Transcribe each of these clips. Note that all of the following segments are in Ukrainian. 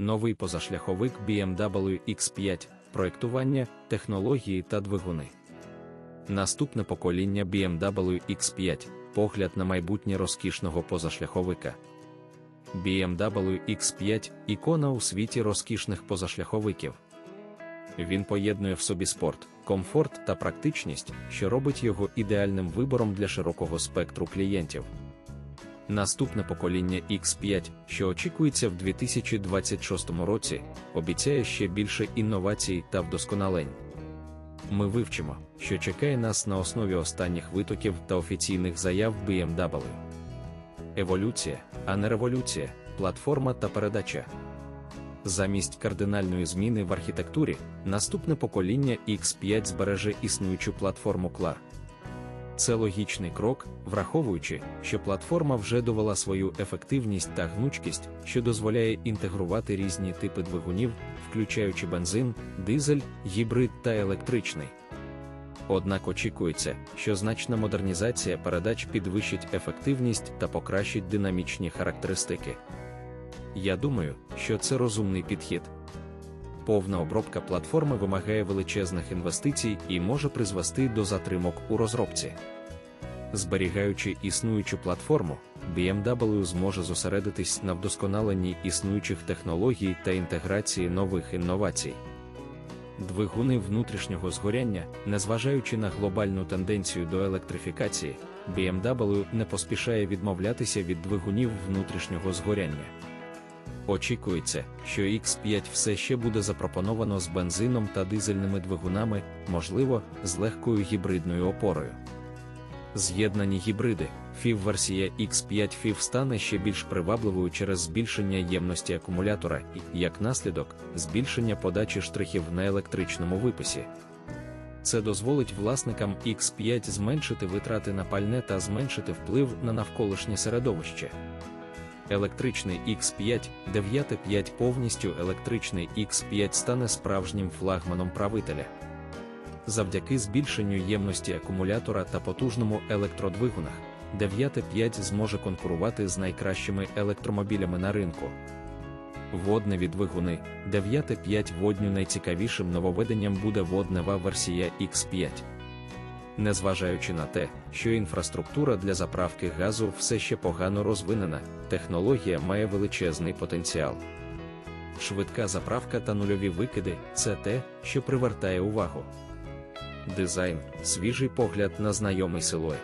новий позашляховик BMW X5, проєктування, технології та двигуни. Наступне покоління BMW X5 погляд на майбутнє розкішного позашляховика. BMW X5 ікона у світі розкішних позашляховиків. Він поєднує в собі спорт, комфорт та практичність, що робить його ідеальним вибором для широкого спектру клієнтів. Наступне покоління X5, що очікується в 2026 році, обіцяє ще більше інновацій та вдосконалень. Ми вивчимо, що чекає нас на основі останніх витоків та офіційних заяв BMW. Еволюція, а не революція, платформа та передача. Замість кардинальної зміни в архітектурі, наступне покоління X5 збереже існуючу платформу CLAR. Це логічний крок, враховуючи, що платформа вже довела свою ефективність та гнучкість, що дозволяє інтегрувати різні типи двигунів, включаючи бензин, дизель, гібрид та електричний. Однак очікується, що значна модернізація передач підвищить ефективність та покращить динамічні характеристики. Я думаю, що це розумний підхід. Повна обробка платформи вимагає величезних інвестицій і може призвести до затримок у розробці. Зберігаючи існуючу платформу, BMW зможе зосередитись на вдосконаленні існуючих технологій та інтеграції нових інновацій. Двигуни внутрішнього згоряння, незважаючи на глобальну тенденцію до електрифікації, BMW не поспішає відмовлятися від двигунів внутрішнього згоряння. Очікується, що X5 все ще буде запропоновано з бензином та дизельними двигунами, можливо, з легкою гібридною опорою. З'єднані гібриди, FIV-версія X5 FIV стане ще більш привабливою через збільшення ємності акумулятора і, як наслідок, збільшення подачі штрихів на електричному виписі. Це дозволить власникам X5 зменшити витрати на пальне та зменшити вплив на навколишнє середовище. Електричний X5 95 повністю електричний X5 стане справжнім флагманом правителя. Завдяки збільшенню ємності акумулятора та потужному електродвигунах, 9.5 зможе конкурувати з найкращими електромобілями на ринку. Водневі двигуни 9.5 водню найцікавішим нововведенням буде воднева версія X5. Незважаючи на те, що інфраструктура для заправки газу все ще погано розвинена, технологія має величезний потенціал. Швидка заправка та нульові викиди це те, що привертає увагу. Дизайн свіжий погляд на знайомий силует.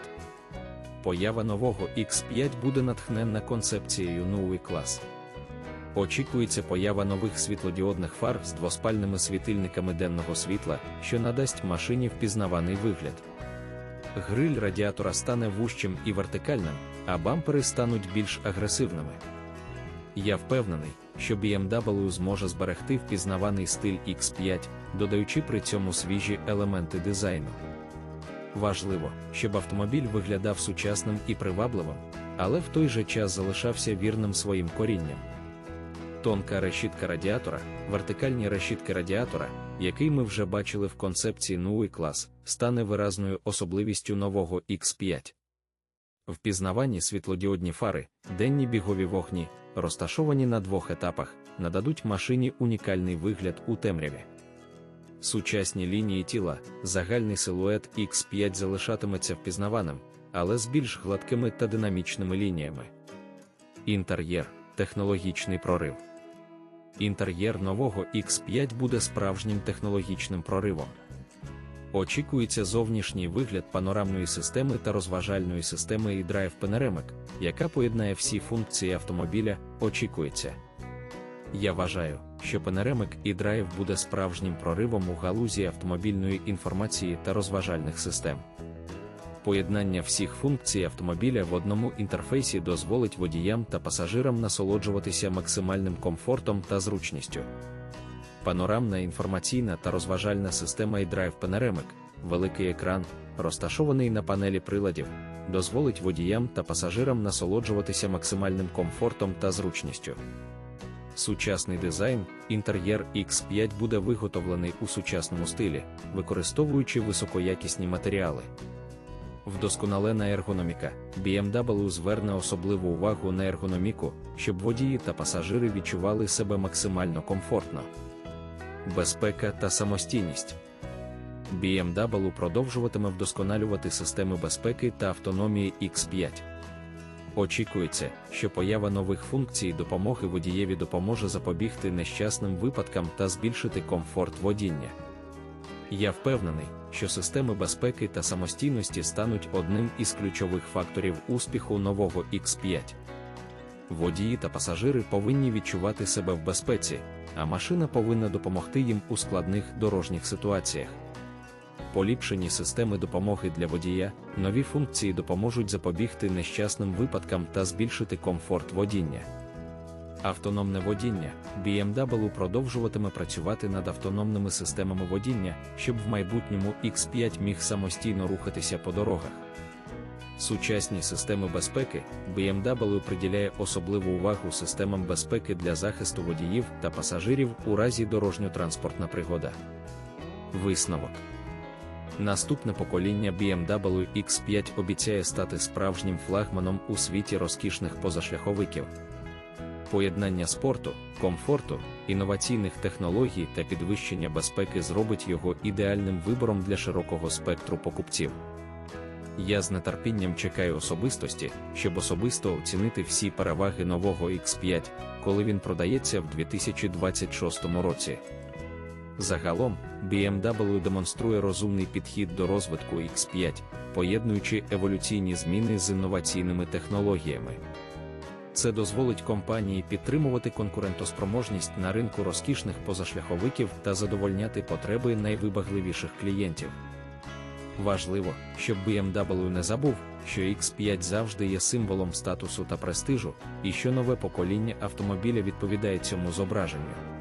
Поява нового X5 буде натхненна концепцією новий клас. Очікується поява нових світлодіодних фар з двоспальними світильниками денного світла, що надасть машині впізнаваний вигляд. Гриль радіатора стане вужчим і вертикальним, а бампери стануть більш агресивними. Я впевнений, що BMW зможе зберегти впізнаваний стиль X5, додаючи при цьому свіжі елементи дизайну. Важливо, щоб автомобіль виглядав сучасним і привабливим, але в той же час залишався вірним своїм корінням. Тонка решітка радіатора, вертикальні решітки радіатора, який ми вже бачили в концепції новий клас, стане виразною особливістю нового X5. Впізнавані світлодіодні фари, денні бігові вогні, розташовані на двох етапах, нададуть машині унікальний вигляд у темряві. Сучасні лінії тіла, загальний силует X5 залишатиметься впізнаваним, але з більш гладкими та динамічними лініями. Інтер'єр технологічний прорив. Інтер'єр нового X5 буде справжнім технологічним проривом. Очікується зовнішній вигляд панорамної системи та розважальної системи і драйв Panoramic, яка поєднає всі функції автомобіля, очікується. Я вважаю, що Panoramic і драйв буде справжнім проривом у галузі автомобільної інформації та розважальних систем. Поєднання всіх функцій автомобіля в одному інтерфейсі дозволить водіям та пасажирам насолоджуватися максимальним комфортом та зручністю. Панорамна інформаційна та розважальна система iDrive Panoramic, великий екран, розташований на панелі приладів, дозволить водіям та пасажирам насолоджуватися максимальним комфортом та зручністю. Сучасний дизайн, інтер'єр X5 буде виготовлений у сучасному стилі, використовуючи високоякісні матеріали. Вдосконалена ергономіка. BMW зверне особливу увагу на ергономіку, щоб водії та пасажири відчували себе максимально комфортно. Безпека та самостійність. BMW продовжуватиме вдосконалювати системи безпеки та автономії X5. Очікується, що поява нових функцій допомоги водієві допоможе запобігти нещасним випадкам та збільшити комфорт водіння. Я впевнений, що системи безпеки та самостійності стануть одним із ключових факторів успіху нового X5. Водії та пасажири повинні відчувати себе в безпеці, а машина повинна допомогти їм у складних дорожніх ситуаціях. Поліпшені системи допомоги для водія, нові функції допоможуть запобігти нещасним випадкам та збільшити комфорт водіння. Автономне водіння BMW продовжуватиме працювати над автономними системами водіння, щоб в майбутньому X5 міг самостійно рухатися по дорогах. Сучасні системи безпеки BMW приділяє особливу увагу системам безпеки для захисту водіїв та пасажирів у разі дорожньо-транспортна пригода. Висновок Наступне покоління BMW X5 обіцяє стати справжнім флагманом у світі розкішних позашляховиків. Поєднання спорту, комфорту, інноваційних технологій та підвищення безпеки зробить його ідеальним вибором для широкого спектру покупців. Я з нетерпінням чекаю особистості, щоб особисто оцінити всі переваги нового X5, коли він продається в 2026 році. Загалом, BMW демонструє розумний підхід до розвитку X5, поєднуючи еволюційні зміни з інноваційними технологіями. Це дозволить компанії підтримувати конкурентоспроможність на ринку розкішних позашляховиків та задовольняти потреби найвибагливіших клієнтів. Важливо, щоб BMW не забув, що X5 завжди є символом статусу та престижу, і що нове покоління автомобіля відповідає цьому зображенню.